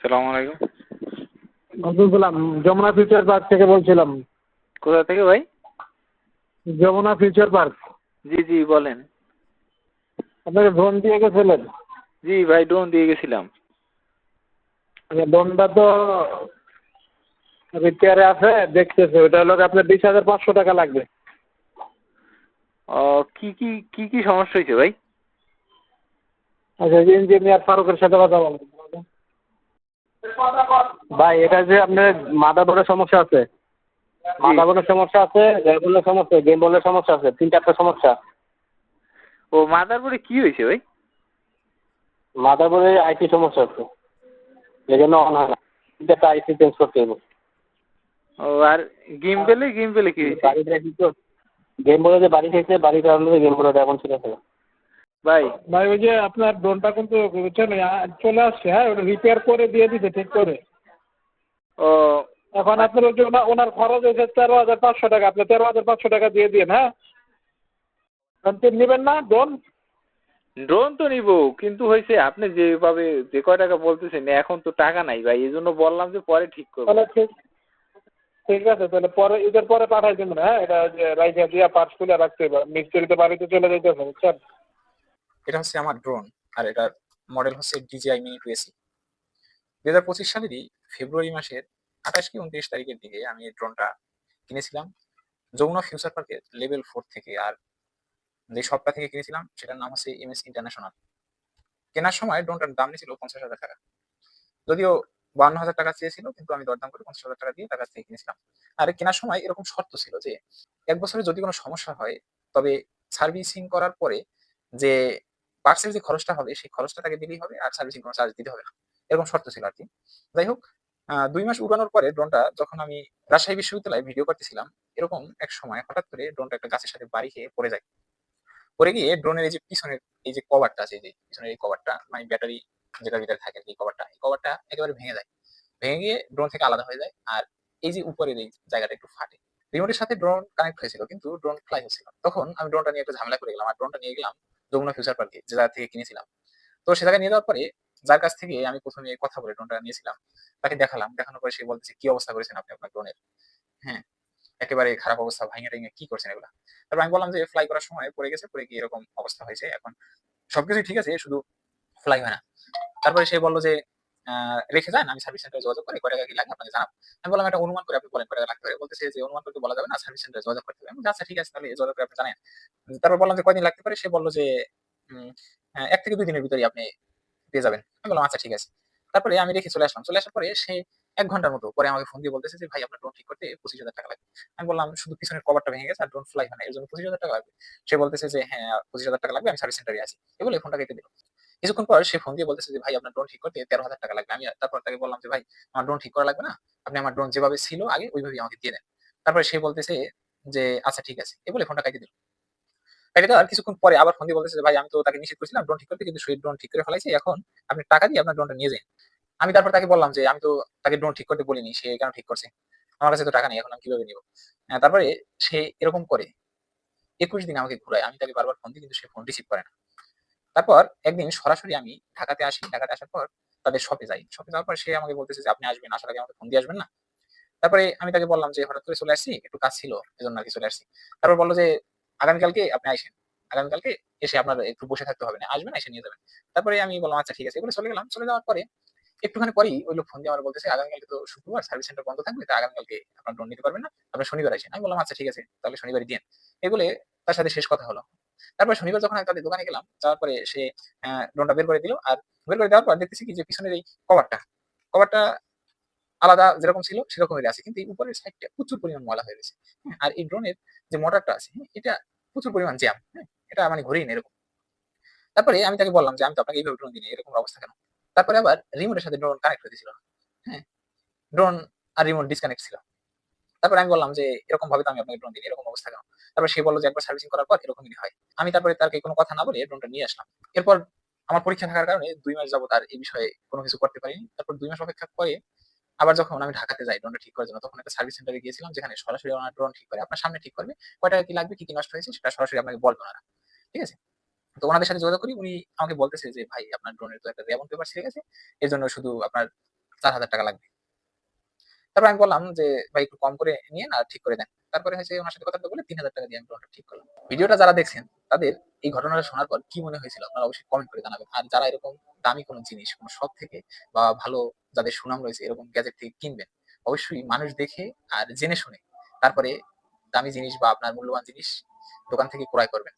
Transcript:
সালাম আলাইকুম। Jamuna future park থেকে বলছিলাম। কোথা থেকে ভাই? Jamuna future park. জি জি বলেন। আপনাকে ড্রোন দিয়ে গেছিলেন? জি ভাই ড্রোন দিয়ে গেছিলাম। আচ্ছা, ড্রোনটা তো রিপেয়ারে আছে দেখতেছে। ওটা হলো আপনার বিশ হাজার পাঁচশো টাকা লাগবে। ও কি কি কি কি সমস্যা হয়েছে ভাই? আচ্ছা ইঞ্জিনিয়ার ফারুকের সাথে কথা বলবেন ভাই এটা যে আপনার মাথা বোর্ডের সমস্যা আছে। মাথা বোর্ডের সমস্যা আছে রেগুলার সমস্যা গেম বলের সমস্যা আছে তিন চারটা সমস্যা। ও মাদার মাদারবোর্ডে কি হয়েছে ভাই? মাথা বোর্ডে আইসি সমস্যা আছে। এই জন্য অন হয় না। তিন চারটা আইসি চেঞ্জ করতে হবে ও আর গেম পেলে গেম পেলে কি হয়েছে? বাড়িতে গেম বলে যে বাড়ি থেকে বাড়িতে আনলে গেম বলে এখন ছিল ভাই। ভাই ওই যে আপনার ড্রোনটা কিন্তু বুঝছেন চলে আসছে হ্যাঁ ওটা রিপেয়ার করে দিয়ে দিতে ঠিক করে। ও। এখন আপনার ওই যে ওনার খরচ হয়েছে তেরো হাজার পাঁচশো টাকা আপনি তেরো হাজার পাঁচশো টাকা দিয়ে দিন হ্যাঁ? নেবেন না ড্রোন ড্রোন তো নিব কিন্তু হয়েছে আপনি যেভাবে যে কয় টাকা বলতেছেন এখন তো টাকা নাই ভাই এই জন্য বললাম যে পরে ঠিক করব। তাহলে ঠিক ঠিক আছে তাহলে পরে ঈদের পরে পাঠাই দেবেন হ্যাঁ? এটা যে রাইখা দিয়া পার্টস খুলে রাখতে হবে মিস্ত্রি তো বাড়িতে চলে যাইতেছে বুঝছেন? এটা হচ্ছে আমার ড্রোন আর এটার মডেল হচ্ছে ডিজিআই মিনি টু এসি দু হাজার পঁচিশ সালেরই ফেব্রুয়ারি মাসের আঠাশ কি উনত্রিশ তারিখের দিকে আমি এই ড্রোনটা কিনেছিলাম। যমুনা ফিউচার পার্কের লেভেল ফোর থেকে, আর যে শপটা থেকে কিনেছিলাম, সেটার নাম হচ্ছে এমএস ইন্টারন্যাশনাল কেনার সময় ড্রোনটার দাম নিয়েছিল পঞ্চাশ হাজার টাকা। যদিও বান্ন হাজার টাকা চেয়েছিল, কিন্তু আমি দরদাম করে পঞ্চাশ হাজার টাকা দিয়ে তার কাছ থেকে কিনেছিলাম। আর কেনার সময় এরকম শর্ত ছিল যে, এক বছরে যদি কোনো সমস্যা হয়, তবে সার্ভিসিং করার পরে যে পার্সের যে খরচটা হবে, সেই খরচটা তাকে দিলেই হবে আর সার্ভিসিং কোনো চার্জ দিতে হবে না। এরকম শর্ত ছিল আর কি যাই হোক দুই মাস উড়ানোর পরে ড্রোনটা যখন আমি রাজশাহী বিশ্ববিদ্যালয়ে ভিডিও করতেছিলাম, এরকম এক সময় হঠাৎ করে ড্রোনটা একটা গাছের সাথে বাড়ি খেয়ে পড়ে যায়। পড়ে গিয়ে ড্রোনের এই যে পিছনের, এই যে কভারটা আছে যে পিছনের এই কভারটা মানে ব্যাটারি যেটা ভিতরে থাকে এই কভারটা এই কভারটা একেবারে ভেঙে যায়। ভেঙে গিয়ে ড্রোন থেকে আলাদা হয়ে যায় আর এই যে উপরের এই জায়গাটা একটু ফাটে। রিমোটের সাথে ড্রোন কানেক্ট হয়েছিল, কিন্তু ড্রোন ফ্লাই হচ্ছিল তখন আমি ড্রোনটা নিয়ে একটা ঝামেলা করে গেলাম, আর ড্রোনটা নিয়ে গেলাম যমুনা ফিউচার পার্কে, যে জায়গা থেকে কিনেছিলাম। তো সে জায়গায় নিয়ে যাওয়ার পরে যার কাছ থেকে আমি প্রথমে কথা বলে ড্রোনটা নিয়েছিলাম, তাকে দেখালাম। দেখানোর পরে সে বলতেছে, কি অবস্থা করেছেন আপনি আপনার ড্রোনের হ্যাঁ একেবারে খারাপ অবস্থা, ভাঙে টাঙে, কি করছেন এগুলা? তারপর আমি বললাম যে ফ্লাই করার সময় পড়ে গেছে, পড়ে গিয়ে এরকম অবস্থা হয়েছে, এখন সবকিছু ঠিক আছে, শুধু ফ্লাই হয় না। তারপরে সে বলল যে রেখে যান, আমি সার্ভিস সেন্টারে যোগাযোগ করে কয় টাকা কি লাগে আপনাকে জানাব। আমি বললাম একটা অনুমান করে আপনি বলেন কয় লাগতে পারে বলতেছে যে অনুমান করতে বলা যাবে না সার্ভিস সেন্টারে যোগাযোগ করতে হবে। আমি আচ্ছা ঠিক আছে, তাহলে যোগাযোগ করে আপনি জানেন তারপর বললাম যে, কয়দিন লাগতে পারে? সে বলল যে এক থেকে দুই দিনের ভিতরে আপনি পেয়ে যাবেন। আমি বললাম আচ্ছা ঠিক আছে। তারপরে আমি রেখে চলে আসলাম। চলে আসার পরে সে এক ঘণ্টার মতো পরে আমাকে ফোন দিয়ে বলতেছে যে, ভাই, আপনার ড্রোন ঠিক করতে পঁচিশ হাজার টাকা লাগবে। আমি বললাম, শুধু পিছনের কভারটা ভেঙে গেছে আর ড্রোন ফ্লাই হয় এর জন্য পঁচিশ হাজার টাকা লাগবে। সে বলতেছে যে হ্যাঁ পঁচিশ হাজার টাকা লাগবে, আমি সার্ভিস সেন্টারে আছি। এ বলে ফোনটা কেটে দিল। কিছুক্ষণ পর সে ফোন দিয়ে বলতেছে যে, ভাই, আপনার ড্রোন ঠিক করতে তেরো হাজার টাকা লাগবে। আমি তারপর তাকে বললাম যে, ভাই, আমার ড্রোন ঠিক করা লাগবে না? আপনি আমার ড্রোন যেভাবে ছিল আগে ওইভাবেই আমাকে দিয়ে দেন। তারপরে সে বলতেছে যে আচ্ছা ঠিক আছে। এ বলে ফোনটা কেটে দিল। দেওয়ার কিছুক্ষণ পরে আবার ফোন দিয়ে বলতেছে ভাই, আমি তো তাকে নিষেধ করেছিলাম ড্রোন ঠিক করতে, কিন্তু সেই ড্রোন ঠিক করে ফেলাইছে। এখন আপনি টাকা দিয়ে আপনার ড্রোনটা নিয়ে যান। আমি তারপর তাকে বললাম যে, আমি তো তাকে ড্রোন ঠিক করতে বলিনি, সে কেন ঠিক করছে? আমার কাছে তো টাকা নেই, এখন আমি কীভাবে নিব? তারপরে সে এরকম করে একুশ দিন আমাকে ঘুরায়। আমি তাকে বারবার ফোন দিই, কিন্তু সে ফোন রিসিভ করে না। তারপর একদিন সরাসরি আমি ঢাকাতে আসি। ঢাকাতে আসার পর তাদের শপে যাই। শপে যাওয়ার পর সে আমাকে বলতেছে যে, আপনি আসবেন, আসার আগে আমাকে ফোন দিয়ে আসবেন না? তারপরে আমি তাকে বললাম যে, হঠাৎ করে চলে আসছি, একটু কাজ ছিল, এজন্য আর কি চলে আসছি। তারপর বলল যে, আগামীকালকে আপনি আসেন। আগামীকালকে এসে আপনার একটু বসে থাকতে হবে না, আসবেন, এসে নিয়ে যাবেন। তারপরে আমি বললাম আচ্ছা ঠিক আছে। এগুলো চলে গেলাম। চলে যাওয়ার পরে একটুখানি পরেই ওই লোক ফোন দিয়ে আমার বলতেছে আগামীকালকে তো শুক্রবার সার্ভিস সেন্টার বন্ধ থাকবে তো আগামীকালকে আপনার ড্রোন নিতে পারবেন না আপনি শনিবার আসেন। আমি বললাম আচ্ছা ঠিক আছে তাহলে শনিবারই দিন এগুলো তার সাথে শেষ কথা হলো। তারপর শনিবার যখন আমি তাদের দোকানে গেলাম যাওয়ার পরে সে ড্রোনটা বের করে দিল আর বের করে দেওয়ার পর দেখতেছি কি যে পিছনের এই কভারটা কভারটা আলাদা যেরকম ছিল সেরকমই আছে কিন্তু এই উপরের সাইডটা প্রচুর পরিমাণ ময়লা হয়ে গেছে হ্যাঁ, আর এই ড্রোনের যে মোটরটা আছে হ্যাঁ, এটা প্রচুর পরিমাণ জ্যাম হ্যাঁ এটা মানে ঘুরেই না এরকম। তারপরে আমি তাকে বললাম যে আমি তো আপনাকে এইভাবে ড্রোন দিই এরকম অবস্থা কেন? তারপরে আবার রিমোটের সাথে ড্রোন কানেক্ট হয়ে দিয়েছিল হ্যাঁ ড্রোন আর রিমোট ডিসকানেক্ট ছিল। তারপরে আমি বললাম যে এরকম ভাবে তো আমি আপনাকে ড্রোন দিই এরকম অবস্থা কেন? তারপর সে বলল যে, একবার সার্ভিসিং করার পর এরকমই হয়। আমি তারপরে তাকে কোনো কথা না বলে ড্রোনটা নিয়ে আসলাম। এরপর আমার পরীক্ষা থাকার কারণে দুই মাস যাবত আর এই বিষয়ে কোনো কিছু করতে পারিনি। তারপর দুই মাস অপেক্ষা করে আবার যখন আমি ঢাকাতে যাই ড্রোনটা ঠিক করার জন্য, তখন একটা সার্ভিস সেন্টারে গিয়েছিলাম, যেখানে সরাসরি ওনার ড্রোন ঠিক করে, আপনার সামনে ঠিক করবে, কয়টা কি লাগবে, কি কি নষ্ট হয়েছে, সেটা সরাসরি আপনাকে বলবে ওনারা। ঠিক আছে? তো ওনাদের সাথে যোগাযোগ করি। উনি আমাকে বলতেছে যে, ভাই, আপনার ড্রোনের তো একটা রেবন পেপার ছিঁড়ে গেছে। এর জন্য শুধু আপনার চার হাজার টাকা লাগবে। তারপর আমি বললাম যে, ভাই, একটু কম করে নিয়ে না ঠিক করে দেন। তারপরে হচ্ছে ওনার সাথে কথা বলে তিন হাজার টাকা দিয়ে আমি ড্রোনটা ঠিক করলাম। ভিডিওটা যারা দেখছেন, তাদের এই ঘটনাটা শোনার পর কি মনে হয়েছিল? আপনারা অবশ্যই কমেন্ট করে জানাবেন। আর যারা এরকম দামি কোনো জিনিস, কোনো শপ থেকে বা ভালো যাদের সুনাম রয়েছে, এরকম গ্যাজেট থেকে কিনবেন, অবশ্যই মানুষ দেখে আর জেনে শুনে তারপরে দামি জিনিস বা আপনার মূল্যবান জিনিস দোকান থেকে ক্রয় করবেন।